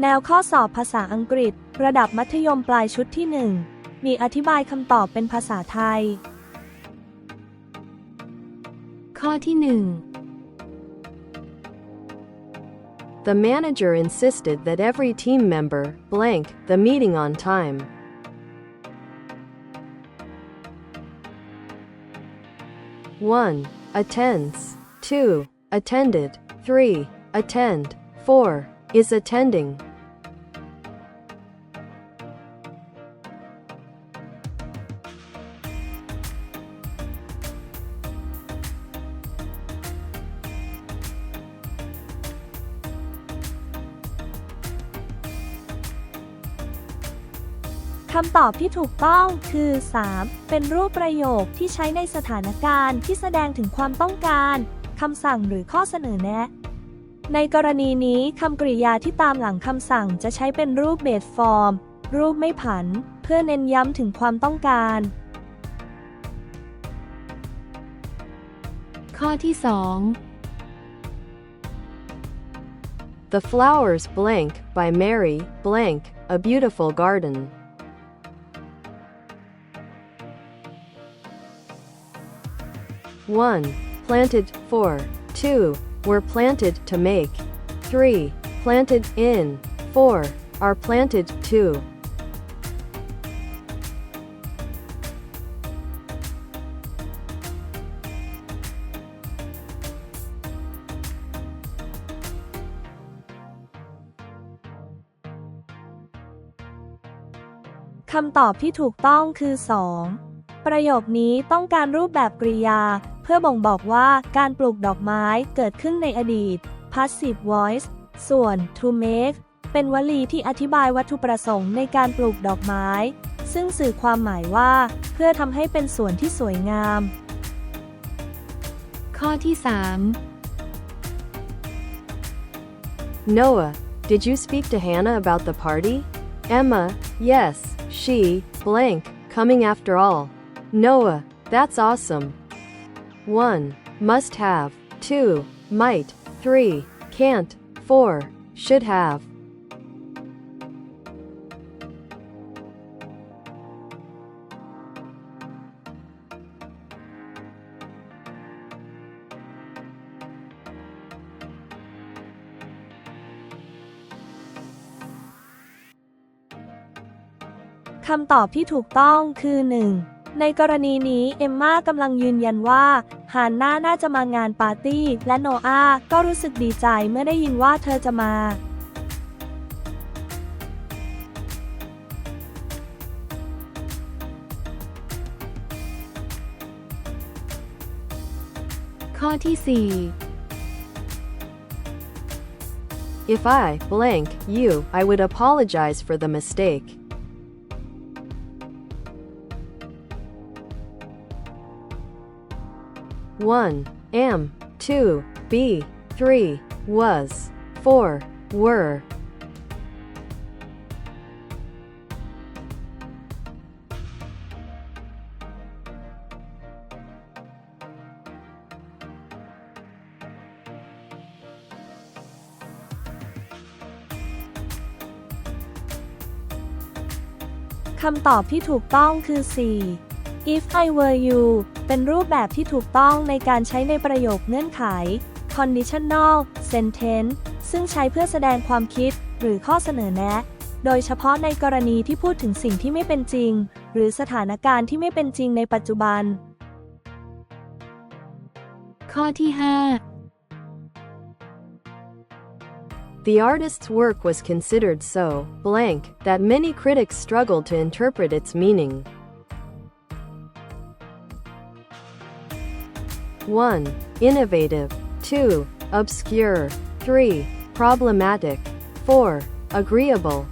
แนวข้อสอบภาษาอังกฤษ ระดับมัธยมปลายชุดที่ 1 มีอธิบายคำตอบเป็นภาษาไทย ข้อที่ The manager insisted that every team member blank the meeting on time. 1. Attends. 2. Attended. 3. Attend. 4. Is attending. คำตอบที่ถูกต้องคือ 3. เป็นรูปประโยคที่ใช้ในสถานการณ์ที่แสดงถึงความต้องการคำสั่งหรือข้อเสนอแนะ ในกรณีนี้คำกริยาที่ตามหลังคำสั่งจะใช้เป็นรูปเบสฟอร์ม รูปไม่ผัน เพื่อเน้นย้ำถึงความต้องการ ข้อที่ The Flowers blank by Mary blank a beautiful garden. 1. Planted 4. 2. Were planted to make. 3. Planted in. 4. Are planted to. คำตอบที่ถูกต้องคือ 2. ประโยคนี้ต้องการรูปแบบกริยา พื่อบ่งบอกว่าการปลูกดอกไม้เกิดขึ้นในอดีต passive voice ส่วน to make เป็นวลีที่อธิบายวัตถุประสงค์ในการปลูกดอกไม้ ซึ่งสื่อความหมายว่า เพื่อทำให้เป็นสวนที่สวยงาม2ข้อที่ Noah, did you speak to Hannah about the party? Emma, yes, she, blank, coming after all. Noah, that's awesome. 1. Must have. 2. Might. 3. Can't. 4. Should have. คำตอบที่ถูกต้องคือ 1. ในกรณีนี้เอมมากำลังยืนยันว่าฮานน่าน่าจะมางานปาร์ตี้ และโนอาก็รู้สึกดีใจเมื่อได้ยินว่าเธอจะมาข้อที่ If I blank you, I would apologize for the mistake. 1. Am. 2. Be. 3. Was. 4. Were. คำตอบที่ถูกต้องคือ 4. If I were you เป็นรูปแบบที่ถูกต้องในการใช้ในประโยคเงื่อนไข conditional sentence ซึ่งใช้เพื่อแสดงความคิดหรือข้อเสนอแนะ โดยเฉพาะในกรณีที่พูดถึงสิ่งที่ไม่เป็นจริง หรือสถานการณ์ที่ไม่เป็นจริงในปัจจุบัน4ข้อที่ The artist's work was considered so blank that many critics struggled to interpret its meaning. 1. Innovative. 2. Obscure. 3. Problematic. 4. Agreeable.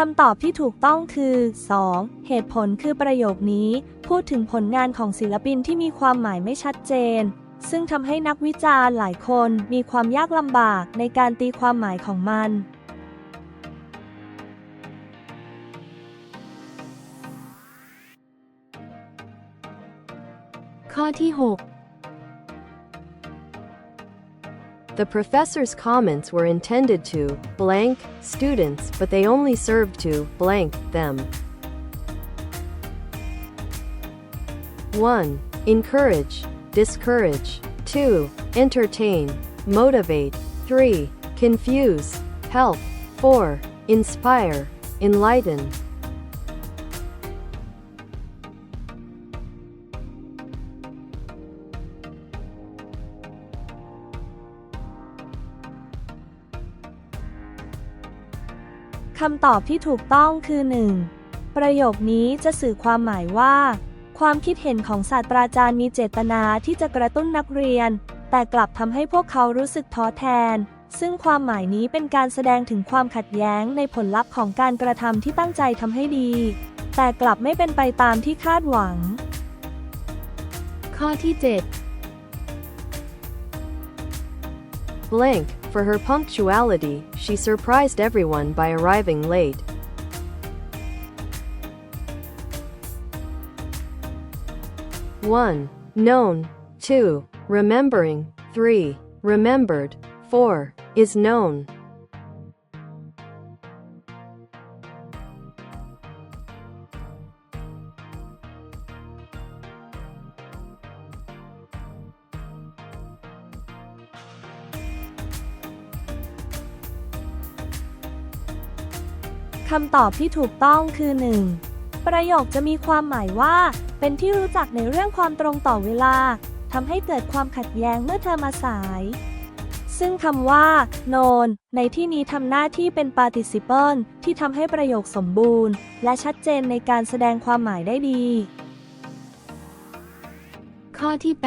คำตอบที่ถูกต้องคือ 2. เหตุผลคือประโยคนี้ พูดถึงผลงานของศิลปินที่มีความหมายไม่ชัดเจน ซึ่งทำให้นักวิจารณ์หลายคนมีความยากลำบากในการตีความหมายของมัน ข้อที่ 6 The professor's comments were intended to blank students, but they only served to blank them. 1. Encourage, discourage. 2. Entertain, motivate. 3. Confuse, help. 4. Inspire, enlighten. คำตอบที่ถูกต้องคือ 1. ประโยคนี้จะสื่อความหมายว่า ความคิดเห็นของศาสตราจารย์มีเจตนาที่จะกระตุ้นนักเรียน แต่กลับทำให้พวกเขารู้สึกท้อแทน ซึ่งความหมายนี้เป็นการแสดงถึงความขัดแย้งในผลลัพธ์ของการกระทำที่ตั้งใจทำให้ดี แต่กลับไม่เป็นไปตามที่คาดหวัง ข้อที่ Blank, for her punctuality, she surprised everyone by arriving late. 1. Known. 2. Remembering. 3. Remembered. 4. Is known. คำตอบที่ถูกต้องคือ 1. ประโยคจะมีความหมายว่า เป็นที่รู้จักในเรื่องความตรงต่อเวลาทำให้เกิดความขัดแย้งเมื่อเธอมาสาย ซึ่งคำว่า known ในที่นี้ทำหน้าที่เป็น participle ที่ทำให้ประโยคสมบูรณ์ และชัดเจนในการแสดงความหมายได้ดี ข้อที่ 8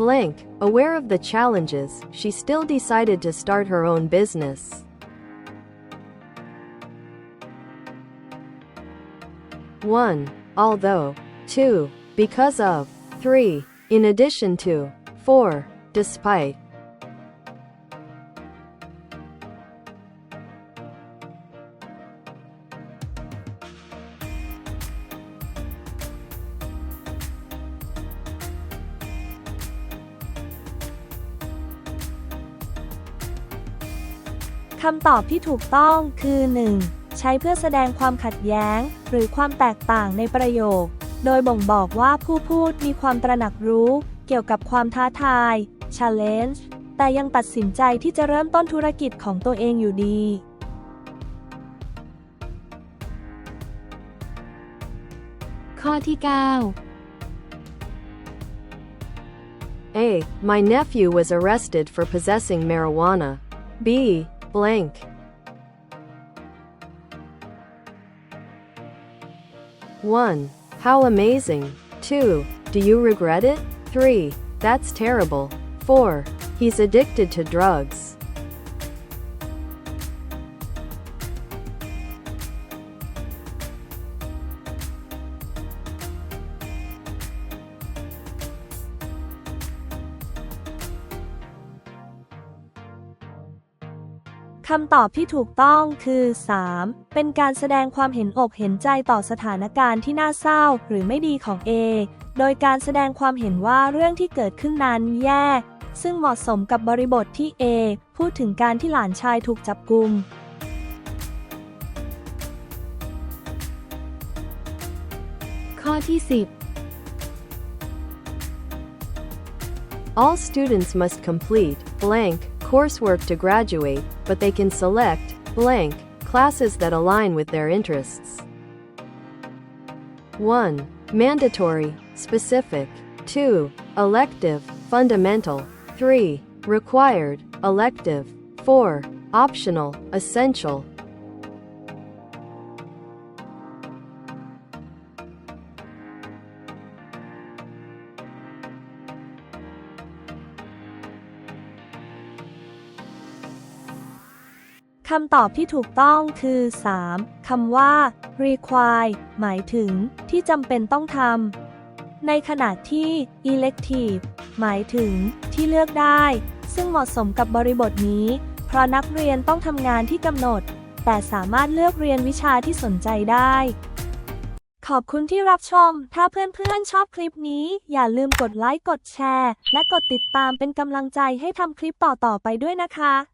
Blank, aware of the challenges, she still decided to start her own business. 1. Although. 2. Because of. 3. In addition to. 4. Despite. คำตอบที่ถูกต้องคือ 1. ใช้เพื่อแสดงความขัดแย้ง หรือความแตกต่างในประโยค โดยบ่งบอกว่าผู้พูดมีความตระหนักรู้ เกี่ยวกับความท้าทาย challenge แต่ยังตัดสินใจที่จะเริ่มต้นธุรกิจของตัวเองอยู่ดี9ข้อที่ 9 A. My nephew was arrested for possessing marijuana. B. Blank. 1. How amazing. 2. Do you regret it? 3. That's terrible. 4. He's addicted to drugs. คำตอบที่ถูกต้องคือ 3. เป็นการแสดงความเห็นอกเห็นใจต่อสถานการณ์ที่น่าเศร้าหรือไม่ดีของ A โดยการแสดงความเห็นว่าเรื่องที่เกิดขึ้นนั้นแย่ ซึ่งเหมาะสมกับบริบทที่ A พูดถึงการที่หลานชายถูกจับกุม ข้อที่ All students must complete blank coursework to graduate, but they can select blank classes that align with their interests. 1. Mandatory, specific. 2. Elective, fundamental. 3. Required, elective. 4. Optional, essential. คำตอบที่ถูกต้องคือ 3. คำว่า require หมายถึง ที่จำเป็นต้องทำ ในขณะที่ elective หมายถึง ที่เลือกได้ ซึ่งเหมาะสมกับบริบทนี้ เพราะนักเรียนต้องทำงานที่กำหนด แต่สามารถเลือกเรียนวิชาที่สนใจได้ ขอบคุณที่รับชม ถ้าเพื่อนๆ ชอบคลิปนี้ อย่าลืมกดไลค์ กดแชร์ และกดติดตามเป็นกำลังใจให้ทำคลิปต่อๆ ไปด้วยนะคะ